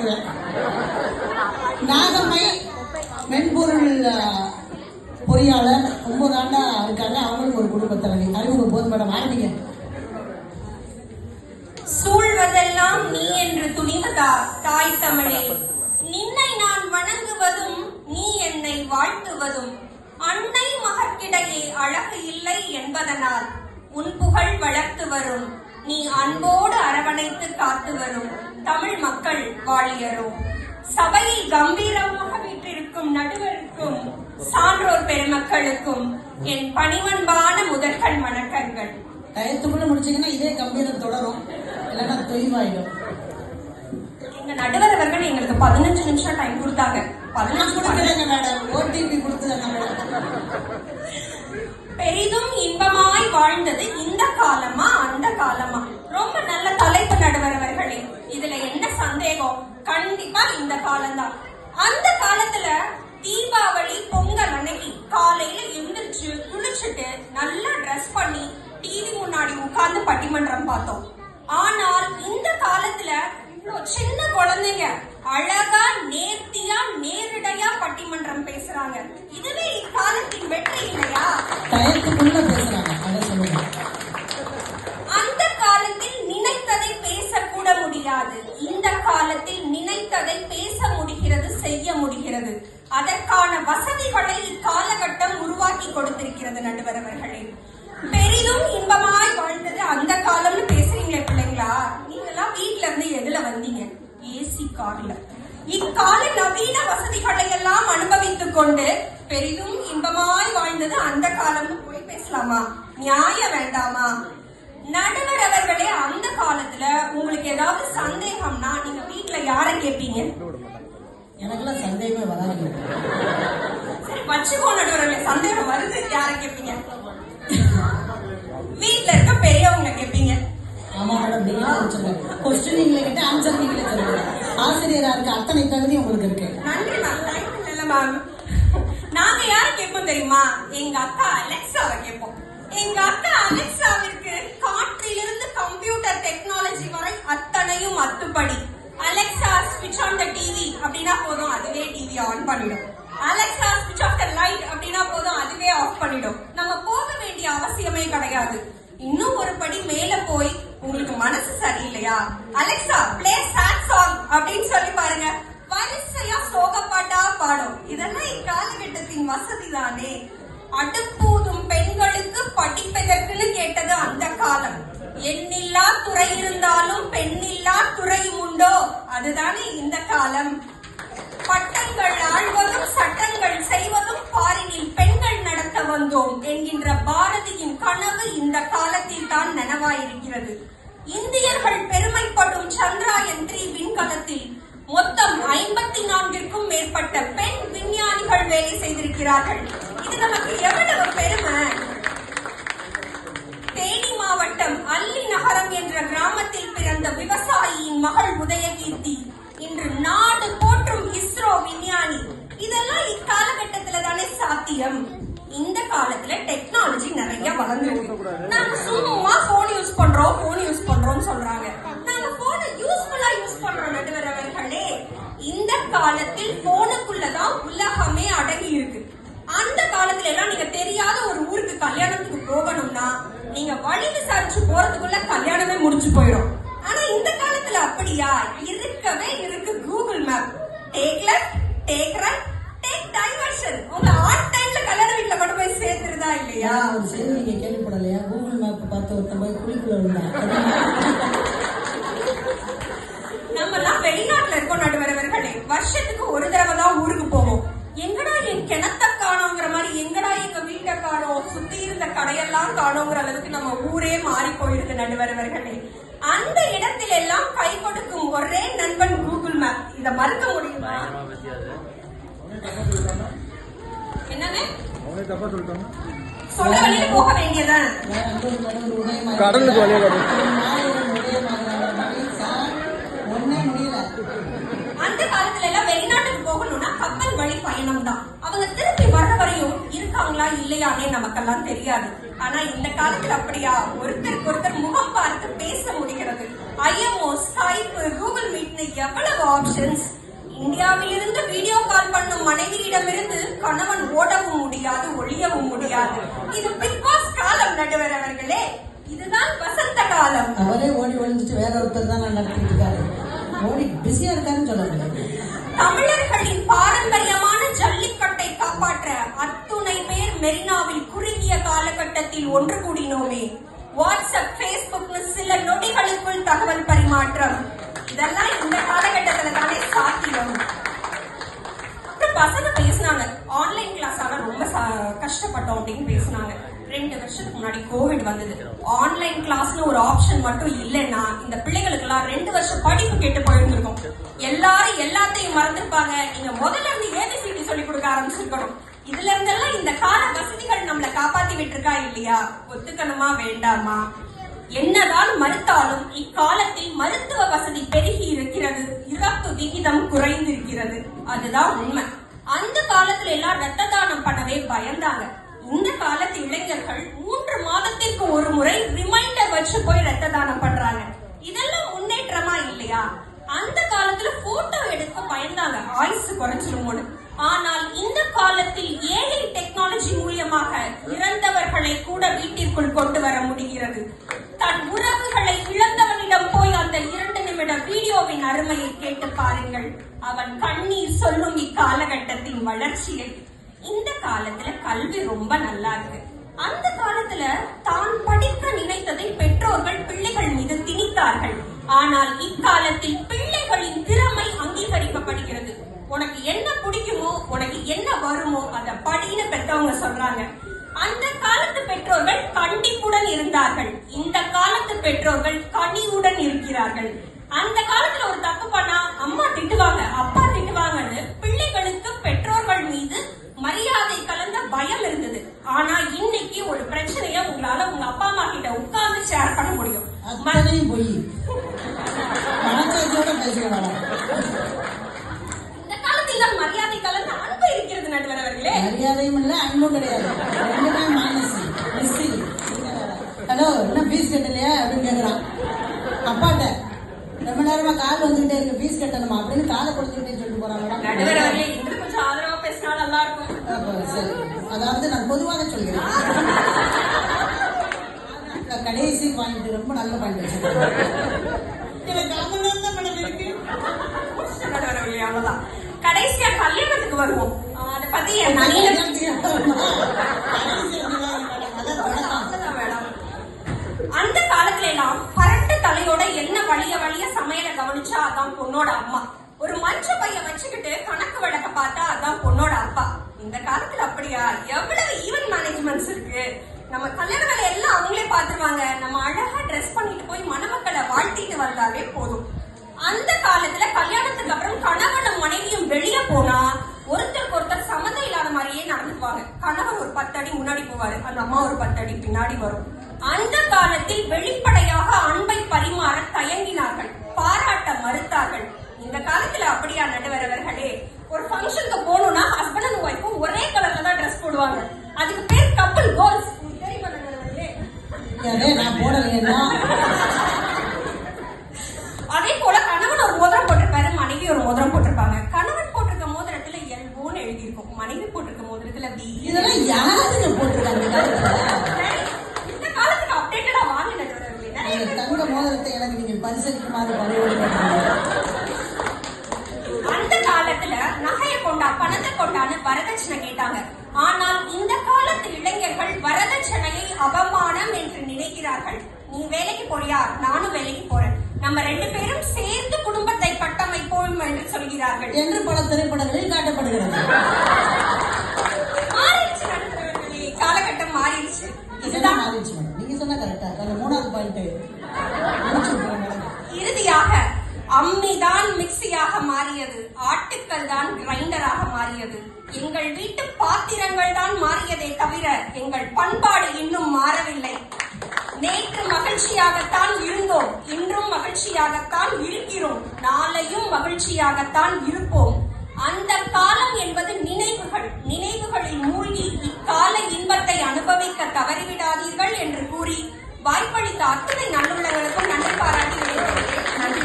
சொல்றேன். நாகம்மை மென்பொருள் பொறியாளர் ஒன்பது ஆண்டா இருக்காங்க. அவங்களுக்கு ஒரு குடும்ப தலைவி. அறிமுக போது மேடம். ஆரம்பிங்க. சூழ்வதெல்லாம் நீ என்று துணிவதா தாய் தமிழே? நின்னை நான் வணங்குவதும் நீ என்னை வாழ்த்துவதும். அன்னை மகற்கிடையே அழகு இல்லை என்பதனால் உன் புகழ் வளர்த்து வரும். நீ அன்போடு அரவணைத்து காத்து வரும் தமிழ் மக்கள் வாழியரோ சபையில் கம்பீரமாக வீற்றிருக்கும் நடுவருக்கும் சான்றோர் பெருமக்களுக்கும் என் பணிவன்பான முதற்கண் வணக்கங்கள். டயத்துக்குள்ள முடிச்சீங்கன்னா இதே கம்பீரம் தொடரும். இல்லைன்னா தொய்வாயிடும். எங்க நடுவர் அவர்கள் எங்களுக்கு பதினஞ்சு நிமிஷம் டைம் கொடுத்தாங்க. பதினஞ்சு கொடுக்கலைங்க மேடம். ஓடிபி கொடுத்துருங்க மேடம். பெரிதும் இன்பமாய் வாழ்ந்தது இந்த காலமா அந்த காலமா ரொம்ப நல்ல தலைப்பு நடுவர் அவர்களே இதுல என்ன சந்தேகம் கண்டிப்பா இந்த காலம்தான் அந்த காலத்துல தீபாவளி பொங்கல் அன்னைக்கு காலையில எந்திரிச்சு குளிச்சுட்டு நல்லா ட்ரெஸ் பண்ணி டிவி முன்னாடி உட்கார்ந்து பட்டிமன்றம் பார்த்தோம் ஆனால் இந்த காலத்துல இவ்வளோ சின்ன குழந்தைங்க அழகா நேர்த்தியா நேரடியா பட்டிமன்றம் பேசுறாங்க. இதுவே இக்காலத்தின் வெற்றி இல்லையா? டயத்துக்குள்ள பேசுறாங்க. அதை சொல்லுங்க. அந்த காலத்தில் நினைத்ததை பேசக்கூட முடியாது. இந்த காலத்தில் நினைத்ததை பேச முடிகிறது செய்ய முடிகிறது. அதற்கான வசதிகளை இக்காலகட்டம் உருவாக்கி கொடுத்திருக்கிறது நடுவர் அவர்களே. பெரிதும் இன்பமாய் வாழ்ந்தது அந்த காலம்னு பேசுறீங்களே பிள்ளைங்களா? நீங்கெல்லாம் வீட்ல இருந்து எதுல வந்தீங்க. ஏசி கார்ல இக்கால நவீன வசதிகளை எல்லாம் அனுபவித்துக் கொண்டு பெரிதும் இன்பமாய் வாழ்ந்தது அந்த காலம்னு போய் பேசலாமா? நியாயம் வேண்டாமா? நடுவர் அவர்களே அந்த காலத்துல உங்களுக்கு ஏதாவது சந்தேகம்னா நீங்க வீட்ல யார கேட்பீங்க எனக்கெல்லாம் சந்தேகமே வராது சரி வச்சுக்கோ நடுவர் சந்தேகம் வருது. யார கேட்பீங்க வீட்ல இருக்க பெரியவங்க கேட்பீங்க ஆமா மேடம் நீங்களே சொல்லுங்க கொஸ்டின் நீங்களே கேட்டு ஆன்சர் நீங்களே சொல்லுங்க ஆசிரியரா இருக்க அத்தனை தகுதி உங்களுக்கு இருக்கு. நன்றி மேம் தேங்க்யூ மேம் நாங்க யார கேட்போம் தெரியுமா? எங்க அக்கா அலெக்சாவை கேட்போம். எங்க அக்கா அலெக்சாவிற்கு காற்றிலிருந்து கம்ப்யூட்டர் டெக்னாலஜி வரை அத்தனையும் அத்துப்படி அலெக்சா ஸ்விட்ச் ஆன் த டிவி அப்படின்னா போதும் அதுவே டிவி ஆன் பண்ணிடும். அலெக்சா ஸ்விட்ச் ஆஃப் த லைட் அப்படின்னா போதும் அதுவே ஆஃப் பண்ணிடும். நம்ம போக வேண்டிய அவசியமே கிடையாது. இன்னும் ஒரு படி மேல போய் உங்களுக்கு மனசு சரியில்லையா? அலெக்சா பிளே சாட் சாங் அப்படின்னு சொல்லி பாருங்க. வரிசையா சோகப்பாட்டா பாடும். இதெல்லாம் இக்காலகட்டத்தின் வசதி தானே அடுப்பூதும் பெண்களுக்கு படிப்பதற்குன்னு கேட்டது அந்த காலம். எண்ணில்லா துறை இருந்தாலும் பெண்ணில்லா துறையும் உண்டோ? அதுதானே இந்த காலம். பட்டங்கள் ஆழ்வதும் சட்டங்கள் செய்வதும் பாரினில் பெண்கள் நடத்த வந்தோம் என்கின்ற பாரதியின் கனவு இந்த காலத்தில் தான் நனவாயிருக்கிறது. இந்தியர்கள் பெருமைப்படும் சந்திராயன் த்ரீ விண்கலத்தில் மொத்தம் ஐம்பத்தி நான்கிற்கும் மேற்பட்ட பெண் விஞ்ஞானிகள் வேலை செய்திருக்கிறார்கள். இது நமக்கு எவ்வளவு பெருமை? தேனி மாவட்டம் அல்லி நகரம் என்ற கிராமத்தில் பிறந்த விவசாயியின் மகள் உதயகீர்த்தி இன்று நாடு போற்றும் இஸ்ரோ விஞ்ஞானி இதெல்லாம் இக்காலகட்டத்துல தானே சாத்தியம் இந்த காலத்துல டெக்னாலஜி நிறைய வளர்ந்துருக்கு நாங்க சும்மா போன் யூஸ் பண்றோம் போன் யூஸ் பண்றோம்னு சொல்றாங்க நாங்க போனை யூஸ்ஃபுல்லா யூஸ் பண்றோம் நடுவர் அவர்களே இந்த காலத்தில் போனுக்குள்ளதான் உலகமே அடங்கி இருக்கு அந்த காலத்துல எல்லாம் நீங்க தெரியாத ஒரு ஊருக்கு கல்யாணத்துக்கு போகணும்னா நீங்க வழி விசாரிச்சு போறதுக்குள்ள கல்யாணமே முடிஞ்சு போயிடும் ஆனா இந்த காலத்துல அப்படியா இருக்கவே இருக்கு Google map take left take right take diversion உங்க ஆன் டைம்ல கல்யாண வீட்டுல கொண்டு போய் சேர்த்துருதா இல்லையா? ஏன் ஒரு செய்தி நீங்க கேள்விப்படலையா? கூகுள் மேப் பார்த்து ஒருத்தன் போய் குழிக்குள்ள விழுந்தான். நம்ம எல்லாம் வெளிநாட்டுல இருக்கோம் நடுவரவர்களே வருஷத்துக்கு ஒரு தடவை தான் ஊருக்கு போவோம். எங்கடா என் கிணத்த காணோங்கிற மாதிரி எங்கடா எங்க வீட்டை காணோம் சுத்தி இருந்த கடையெல்லாம் காணோங்கிற அளவுக்கு நம்ம ஊரே மாறி போயிருக்கு நடுவரவர்களே அந்த இடத்தில் எல்லாம் கை கொடுக்கும் ஒரே நண்பன் கூகுள் மேப் இத மறுக்க முடியுமா என்னன்னு அவனே தப்பா சொல்லிட்டாங்க சொல்ல வழியில போக வேண்டியதான் வேற ஒரு நடுவர் உதயமாக கடலுக்கு வழியா அந்த காலத்துல எல்லாம் வெளிநாட்டுக்கு போகணும்னா கப்பல் வழி பயணம் தான் அவங்க திருப்பி வர வரையும் இருக்காங்களா இல்லையானே நமக்கெல்லாம் தெரியாது. ஆனா இந்த காலத்துல அப்படியா? ஒருத்தருக்கு ஒருத்தர் முகம் பார்த்து பேச முடிகிறது. ஐஎம்ஓ ஸ்கைப் கூகுள் மீட்னு எவ்வளவு ஆப்ஷன்ஸ் இந்தியாவிலிருந்து வீடியோ கால் பண்ணும் மனைவியிடமிருந்து கணவன் ஓடவும் முடியாது ஒளியவும் முடியாது. இது பிக் பாஸ் காலம் நடுவர் அவர்களே. இதுதான் வசந்த காலம். அவரே ஓடி ஒழிஞ்சிட்டு வேற ஒருத்தர் தான் நடத்திட்டு இருக்காரு. ஓடி பிஸியா இருக்காருன்னு சொல்ல முடியாது. தமிழர்களின் பாரம்பரியமான ஜல்லிக்கட்டை காப்பாற்ற அத்துணை பேர் மெரினாவில் குறுகிய காலகட்டத்தில் ஒன்று கூடினோமே. வாட்ஸ்அப் பேஸ்புக்னு சில நொடிகளுக்குள் தகவல் பரிமாற்றம். இதெல்லாம் இந்த காலகட்டத்துல தானே சாத்தியம் அப்புறம் பசங்க பேசினாங்க. ஆன்லைன் கிளாஸ் ஆனா ரொம்ப கஷ்டப்பட்டோம் அப்படின்னு பேசினாங்க. ரெண்டு வருஷத்துக்கு முன்னாடி கோவிட் வந்தது. ஆன்லைன் கிளாஸ்னு ஒரு ஆப்ஷன் மட்டும் இல்லைன்னா இந்த பிள்ளைகளுக்கு எல்லாம் ரெண்டு வருஷம் படிப்பு கேட்டு போயிருந்திருக்கும் எல்லாரும் எல்லாத்தையும் மறந்துருப்பாங்க. நீங்க முதல்ல இருந்து ஏபிசிடி சொல்லி கொடுக்க ஆரம்பிச்சிருக்கணும். இதுல இருந்தெல்லாம் இந்த கால வசதிகள் நம்மளை காப்பாத்தி விட்டுருக்கா இல்லையா? ஒத்துக்கணுமா வேண்டாமா? என்னதான் மறுத்தாலும் இக்காலத்தில் மருத்துவ வசதி பெருகி இருக்கிறது. இறப்பு விகிதம் குறைந்திருக்கிறது. அதுதான் உண்மை. அந்த காலத்துல எல்லாம் ரத்த தானம் பண்ணவே பயந்தாங்க. இந்த காலத்து இளைஞர்கள் மூன்று மாதத்திற்கு ஒரு முறை ரிமைண்டர் வச்சு போய் ரத்த தானம் பண்றாங்க. இதெல்லாம் முன்னேற்றமா இல்லையா? அந்த காலத்துல போட்டோ எடுக்க பயந்தாங்க. ஆயுசு குறைஞ்சிருமோன்னு ஆனால் இந்த காலத்தில் ஏஐ டெக்னாலஜி மூலியமாக இறந்தவர்களை கூட வீட்டிற்குள் கொண்டு வர முடிகிறது. தன் உறவுகளை இழந்தவனிடம் போய் அந்த இரண்டு நிமிட வீடியோவின் அருமையை கேட்டு பாருங்கள். அவன் கண்ணீர் சொல்லும் இக்காலகட்டத்தின் வளர்ச்சியை. இந்த காலத்துல கல்வி ரொம்ப நல்லா இருக்கு அந்த காலத்துல தான் படிக்க நினைத்ததை பெற்றோர்கள் பிள்ளைகள் மீது திணித்தார்கள். ஆனால் இக்காலத்தில் பிள்ளைகளின் திறமை அங்கீகரிக்கப்படுகிறது. உனக்கு என்ன பிடிக்குமோ உனக்கு என்ன வருமோ அத படின்னு பெற்றவங்க சொல்றாங்க. அந்த காலத்து பெற்றோர்கள் கண்டிப்புடன் இருந்தார்கள். இந்த காலத்து பெற்றோர்கள் கனிவுடன் இருக்கிறார்கள். அந்த காலத்துல ஒரு தப்பு பண்ணா அம்மா திட்டுவாங்க அப்பா திட்டுவாங்கன்னு பிள்ளைகளுக்கு பெற்றோர்கள் மீது மரியாதை கலந்த பயம் இருந்தது. ஆனா இன்னைக்கு ஒரு பிரச்சனைய உங்களால உங்க அப்பா அம்மா கிட்ட உட்கார்ந்து ஷேர் பண்ண முடியும். போய் இந்த காலத்தில் மரியாதை கலந்த அன்பு இருக்கிறது நடுவர் அவர்களே மரியாதையும் இல்ல அன்பும் கிடையாது. ஹலோ என்ன ஃபீஸ் கட்டலையா அப்படின்னு கேக்குறான். அப்பாட்ட ரொம்ப நேரமா கால் வந்துகிட்டே இருக்கு. ஃபீஸ் கட்டணுமா? அப்படின்னு காலை கொடுத்துக்கிட்டே சொல்லிட்டு அப்ப சரி. அதாவது நான் பொதுவாக சொல்கிறேன். கடைசி பாயிண்ட் ரொம்ப நல்ல பாயிண்ட் வச்சிருக்கேன். கடைசியா கல்யாணத்துக்கு வருவோம் ஆஹ் அதை பத்தி என் நல்ல அவ்வளவுதான் மேடம். அந்த காலத்துல எல்லாம் பரட்ட தலையோட என்ன வழிய வழிய சமையலை கவனிச்சா அதான் பொண்ணோட அம்மா ஒரு மஞ்ச பைய வச்சுக்கிட்டு கணக்கு வழக்க பார்த்தா அதான் பொண்ணோட அப்பா இந்த காலத்துல அப்படியா எவ்வளவு ஈவென்ட் இருக்கு. நம்ம கல்யாண வேலை எல்லாம் அவங்களே பாத்துருவாங்க நம்ம அழகா ட்ரெஸ் பண்ணிட்டு போய் மணமக்களை வாழ்த்திட்டு வந்தாலே போதும். அந்த காலத்துல கல்யாணத்துக்கு அப்புறம் கணவனும் மனைவியும் வெளியே போனா ஒருத்தருக்கு ஒருத்தர் சம்மந்தம் இல்லாத மாதிரியே நடந்துக்குவாங்க. கணவர் ஒரு பத்து அடி முன்னாடி போவாரு. அந்த அம்மா ஒரு பத்து அடி பின்னாடி வரும். அந்த காலத்தில் வெளிப்படையாக அன்பை பரிமாற தயங்கினார்கள். பாராட்ட மறுத்தார்கள். இந்த காலத்துல அப்படியா நடுவரவர்களே? ஒரு ஃபங்க்ஷனுக்கு போகணும்னா ஹஸ்பண்ட் அண்ட் ஒய்ஃபும் ஒரே கலர்ல தான் ட்ரெஸ் போடுவாங்க. அதுக்கு பேர் யாரே நான் போடலைன்னா அதே போல நினைக்கிறார்கள் நீ வேலைக்கு போறியா? நானும் வேலைக்கு போறேன். நம்ம ரெண்டு பேரும் சேர்ந்து குடும்பத்தை கட்டமைப்போம் என்று சொல்கிறார்கள். என்று பல திரைப்படங்களில் காட்டப்படுகிறது. மாறிடுச்சு காலகட்டம் மாறிடுச்சு. இதுதான் மாறிடுச்சு மேடம். நீங்க சொன்னா கரெக்டா அந்த மூணாவது பாயிண்ட். இறுதியாக அம்மிதான் மிக்சியாக மாறியது. ஆட்டுக்கள் தான் கிரைண்டராக மாறியது. எங்கள் வீட்டு பாத்திரங்கள் தான் மாறியதே தவிர எங்கள் பண்பாடு இன்னும் மாறவில்லை. நேற்று மகிழ்ச்சியாகத்தான் இருந்தோம். இன்றும் மகிழ்ச்சியாகத்தான் இருக்கிறோம். நாளையும் மகிழ்ச்சியாகத்தான் இருப்போம். அந்த காலம் என்பது நினைவுகள். நினைவுகளில் மூழ்கி இக்கால இன்பத்தை அனுபவிக்க தவறிவிடாதீர்கள் என்று கூறி வாய்ப்பளித்த அத்தனை நல்லுள்ளங்களுக்கும் நன்றி பாராட்டி விடைபெறுகிறேன்.